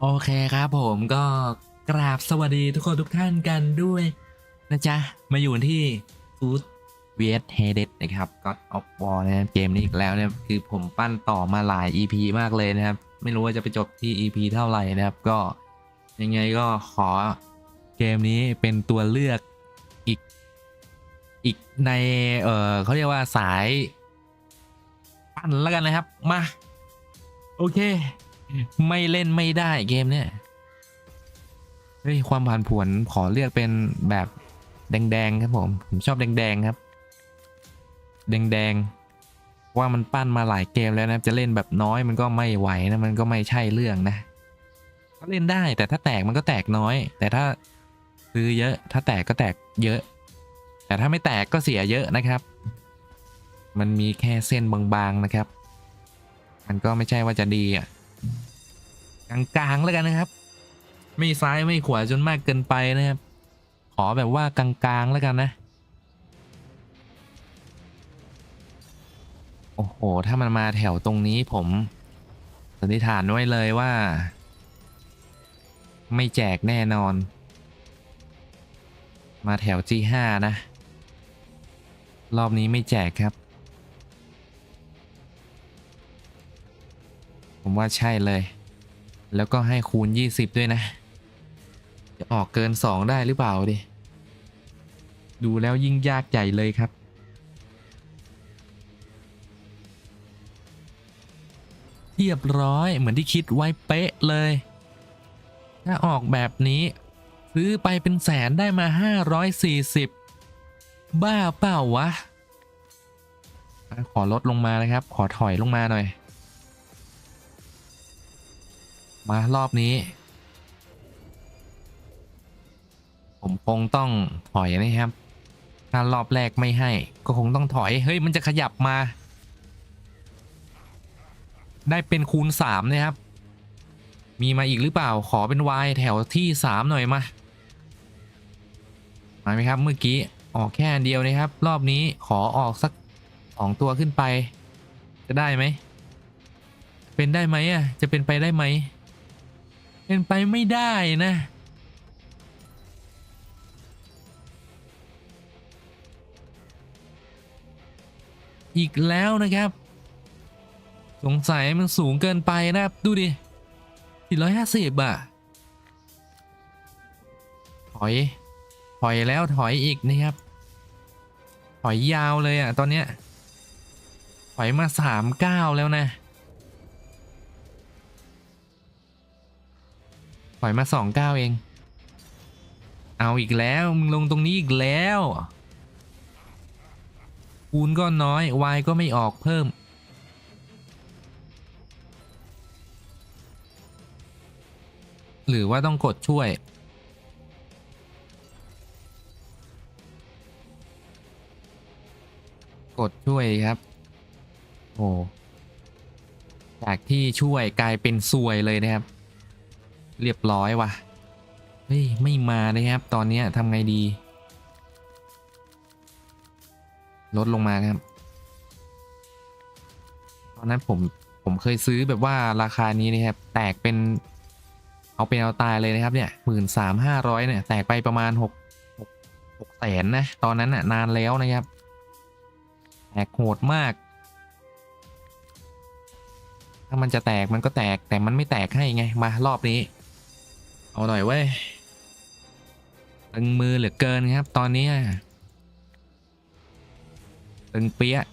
โอเคครับผมก็กราบสวัสดีทุกคนทุกท่านกันด้วยนะจ๊ะ มาอยู่ที่ Food v s h a d e d นะครับ God of War นะครับเกมนี้อีกแล้วเนี่ยคือผมปั้นต่อมาหลาย EP มากเลยนะครับ ไม่รู้ว่าจะไปจบที่ EP เท่าไหร่นะครับ ก็ยังไงก็ขอเกมนี้เป็นตัวเลือกอีก อีกใน เออเขาเรียกว่าสาย ปั้นแล้วกันนะครับ มา โอเค ไม่เล่นไม่ได้เกมเนี่ยเฮ้ยความผันผวนขอเลือกเป็นแบบแดงๆครับผมผมชอบแดงๆครับ แดงๆว่ามันปั้นมาหลายเกมแล้วนะจะเล่นแบบน้อยมันก็ไม่ไหวนะมันก็ไม่ใช่เรื่องนะก็เล่นได้แต่ถ้าแตกมันก็แตกน้อย แต่ถ้าซื้อเยอะ ถ้าแตกก็แตกเยอะ แต่ถ้าไม่แตกก็เสียเยอะนะครับ มันมีแค่เส้นบางๆนะครับ มันก็ไม่ใช่ว่าจะดีอะ กลางๆแล้วกันนะครับ ไม่ซ้ายไม่ขวาจนมากเกินไปนะครับ ขอแบบว่ากลางๆแล้วกันนะ โอ้โห ถ้ามันมาแถวตรงนี้ผมสันนิษฐานไว้เลยว่า ไม่แจกแน่นอน มาแถว G5 นะ รอบนี้ไม่แจกครับผมว่าใช่เลย แล้วก็ให้คูณ 20 ด้วยนะ จะออกเกิน 2 ได้หรือเปล่าดิดูแล้วยิ่งยากใหญ่เลยครับ เรียบร้อยเหมือนที่คิดไว้เป๊ะเลย ถ้าออกแบบนี้ ซื้อไปเป็นแสนได้มา 540 บ้าเปล่าวะ ขอลดลงมานะครับ ขอถอยลงมาหน่อย มารอบนี้ ผมคงต้องถอยนะครับ ถ้ารอบแรกไม่ให้ ก็คงต้องถอย เฮ้ย มันจะขยับมา ได้เป็นคูณสามนะครับ มีมาอีกหรือเปล่า ขอเป็น Y แถวที่สามหน่อยมา มาไหมครับ เมื่อกี้ ออกแค่เดียวนะครับ รอบนี้ขอออกสักสองตัวขึ้นไป จะได้ไหม เป็นได้ไหมอะ จะเป็นไปได้ไหม เป็นไปไม่ได้นะ อีกแล้วนะครับ สงสัยมันสูงเกินไปนะครับ ดูดิ 450อะ ถอย ถอยแล้วถอยอีกนะครับ ถอยยาวเลยอะ ตอนเนี้ย ถอยมา 39 แล้วนะ อยมาสองเก้าเอง เอาอีกแล้ว มึงลงตรงนี้อีกแล้ว คูณก็น้อย y ก็ไม่ออกเพิ่ม หรือว่าต้องกดช่วยกดช่วยครับ โอ้ จากที่ช่วยกลายเป็นซวยเลยนะครับ เรียบร้อยว่ะเฮ้ยไม่มานะครับ ตอนนี้ทำไงดี ลดลงมาครับ ตอนนั้นผมผมเคยซื้อแบบว่าราคานี้นะครับ แตกเป็น เอาเป็นเอาตายเลยนะครับเนี่ยหมื่นสามห้าร้อยเนี่ย แตกไปประมาณหกหกหกแสนนะ ตอนนั้นน่ะนานแล้วนะครับ แตกโหดมาก ถ้ามันจะแตกมันก็แตกแต่มันไม่แตกให้ไงมารอบนี้ เอาหน่อยเว้ยตึงมือเหลือเกินครับ ตอนนี้ตึงเปี้ยะ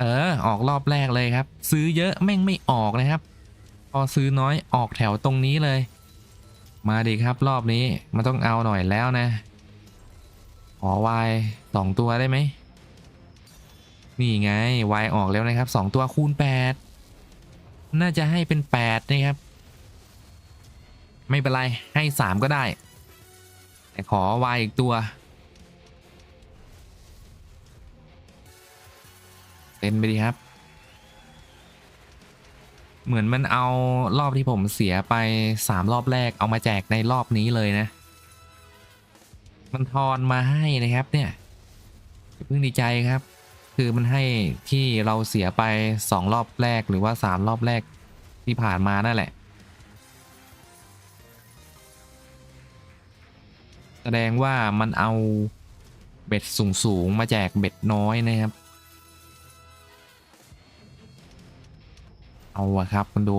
เออ ออกรอบแรกเลยครับ ซื้อเยอะแม่งไม่ออกนะครับ พอซื้อน้อยออกแถวตรงนี้เลย มาดีครับรอบนี้มันต้องเอาหน่อยแล้วนะขอวายสองตัวได้ไหมนี่ไงวายออกแล้วนะครับสองตัวคูณแปดน่าจะให้เป็นแปดนะครับ ไม่เป็นไร ให้สามก็ได้ แต่ขอวายอีกตัวเป็นไปดีครับ เหมือนมันเอารอบที่ผมเสียไปสามรอบแรกเอามาแจกในรอบนี้เลยนะ มันทอนมาให้นะครับเนี่ยเพิ่งดีใจครับ คือมันให้ที่เราเสียไปสองรอบแรกหรือว่าสามรอบแรกที่ผ่านมานั่นแหละ แสดงว่ามันเอาเบ็ดสูงๆมาแจกเบ็ดน้อยนะครับ เอาอะครับคุณดู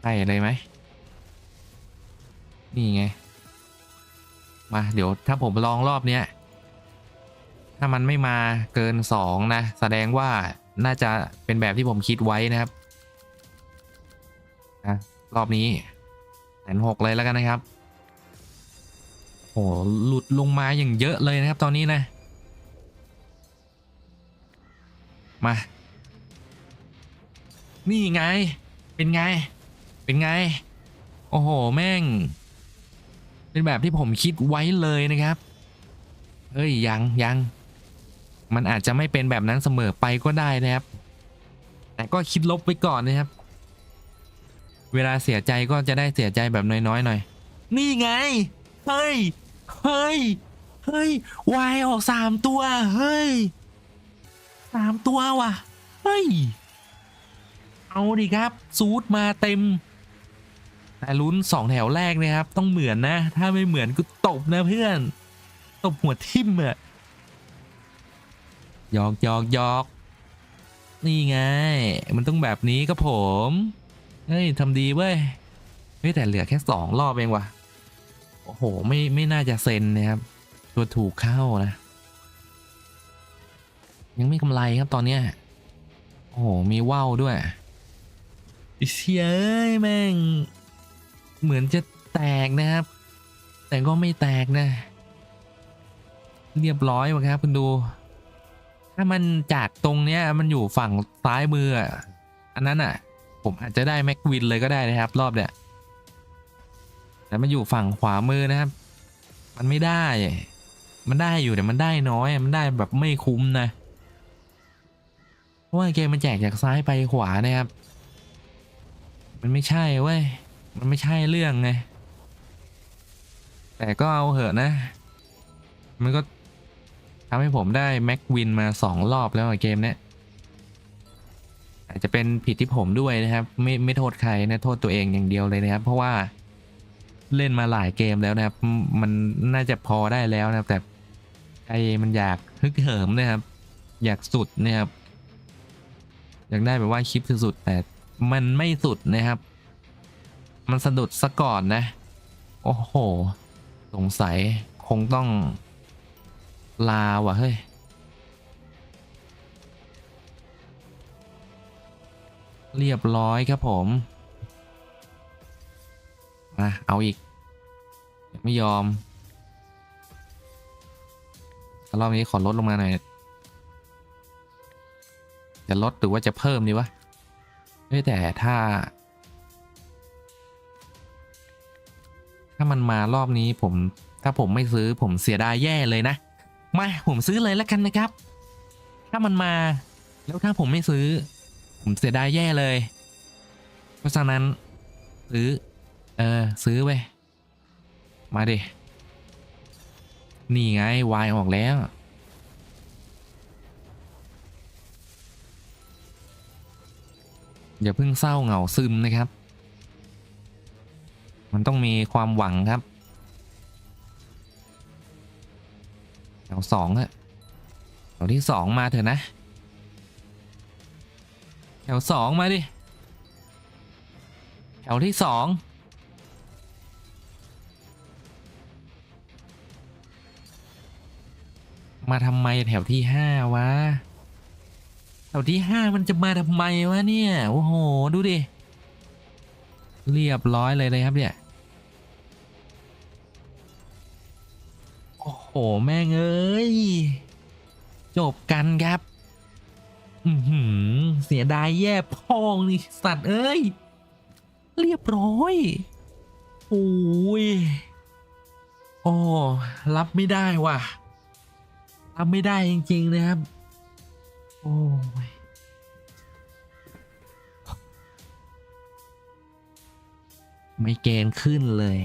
ใช่เลยไหม นี่ไง มาเดี๋ยวถ้าผมลองรอบเนี้ย ถ้ามันไม่มาเกินสองนะ แสดงว่าน่าจะเป็นแบบที่ผมคิดไว้นะครับนะรอบนี้ นหกเลยแล้วกันนะครับโหหลุดลงมาอย่างเยอะเลยนะครับตอนนี้นะ มา นี่ไง เป็นไง เป็นไง โอ้โห แม่ง เป็นแบบที่ผมคิดไว้เลยนะครับ เฮ้ย ยังยัง มันอาจจะไม่เป็นแบบนั้นเสมอไปก็ได้นะครับ แต่ก็คิดลบไว้ก่อนนะครับ เวลาเสียใจก็จะได้เสียใจแบบน้อยๆหน่อย นี่ไง เฮ้ย เฮ้ย เฮ้ยวายออกสามตัว เฮ้ยสามตัวว่ะ เฮ้ย เอาดิครับ ซูดมาเต็ม แต่ลุ้นสองแถวแรกนะครับ ต้องเหมือนนะ ถ้าไม่เหมือนก็ตบนะเพื่อน ตบหัวทิ่มอะยอกยอกยอก นี่ไง มันต้องแบบนี้ก็ผม เฮ้ยทำดีเว้ยเฮ้ยแต่เหลือแค่สองรอบเองว่ะโอ้โหไม่ไม่น่าจะเซ็นนะครับตัวถูกเข้านะ ยังไม่กำไรครับตอนเนี้ยโอ้โหมีว่าวด้วยเชียเอ้ยแม่ง เหมือนจะแตกนะครับ แต่ก็ไม่แตกนะ เรียบร้อยหมดครับคุณดู ถ้ามันจากตรงเนี้ยมันอยู่ฝั่งซ้ายมืออะอันนั้นอะ ผมอาจจะได้แม็กวินเลยก็ได้นะครับ รอบเนี้ยแต่มันอยู่ฝั่งขวามือนะครับ มันไม่ได้ มันได้อยู่แต่มันได้น้อย มันได้แบบไม่คุ้มนะ เพราะว่าเกมมันแจกจากซ้ายไปขวานะครับ มันไม่ใช่เว้ย มันไม่ใช่เรื่องไง แต่ก็เอาเหอะนะ มันก็ทำให้ผมได้แม็กวินมาสองรอบแล้วอเกมเนี้ย อาจจะเป็นผิดที่ผมด้วยนะครับ ไม่ไม่โทษใครนะโทษตัวเองอย่างเดียวเลยนะครับ เพราะว่าเล่นมาหลายเกมแล้วนะครับ มันน่าจะพอได้แล้วนะครับ แต่ใจมันอยากฮึกเหิมนะครับ อยากสุดนะครับอยากได้แบบว่าคลิปสุดแต่มันไม่สุดนะครับ มันสะดุดซะก่อนนะ โอ้โห สงสัยคงต้องลาว่ะเฮ้ย เรียบร้อยครับผมมาเอาอีก ไม่ยอมรอบนี้ขอลดลงมาหน่อย จะลดหรือว่าจะเพิ่มดีวะเฮ้แต่ถ้า ถ้ามันมารอบนี้ผม ถ้าผมไม่ซื้อผมเสียดายแย่เลยนะ มา ผมซื้อเลยแล้วกันนะครับ ถ้ามันมา แล้วถ้าผมไม่ซื้อ ผมเสียดายแย่เลย เพราะฉะนั้น ซื้อ เออ ซื้อไปมาดิ นี่ไงวายออกแล้ว อย่าเพิ่งเศร้าเหงาซึมนะครับ มันต้องมีความหวังครับแถวสองอะแถวที่สองมาเถอะนะ ถวสองมาดิ แถวที่สองมาทำไมแถวที่ห้าวะ แถวที่ห้ามันจะมาทำไมวะเนี่ย โอ้โห ดูดิ เรียบร้อยเลยเลยครับเนี่ย โอ้โห แม่งเอ้ย จบกันครับ เสียดายแย่พองนี่สัตว์เอ้ย เรียบร้อย โอ้ยโอ้รับไม่ได้ว่ะ รับไม่ได้จริง ๆ นะครับ โอ้ยไม่เกณฑ์ขึ้นเลย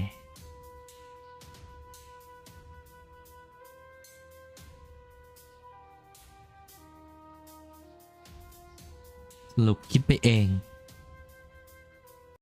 สรุปคิดไปเอง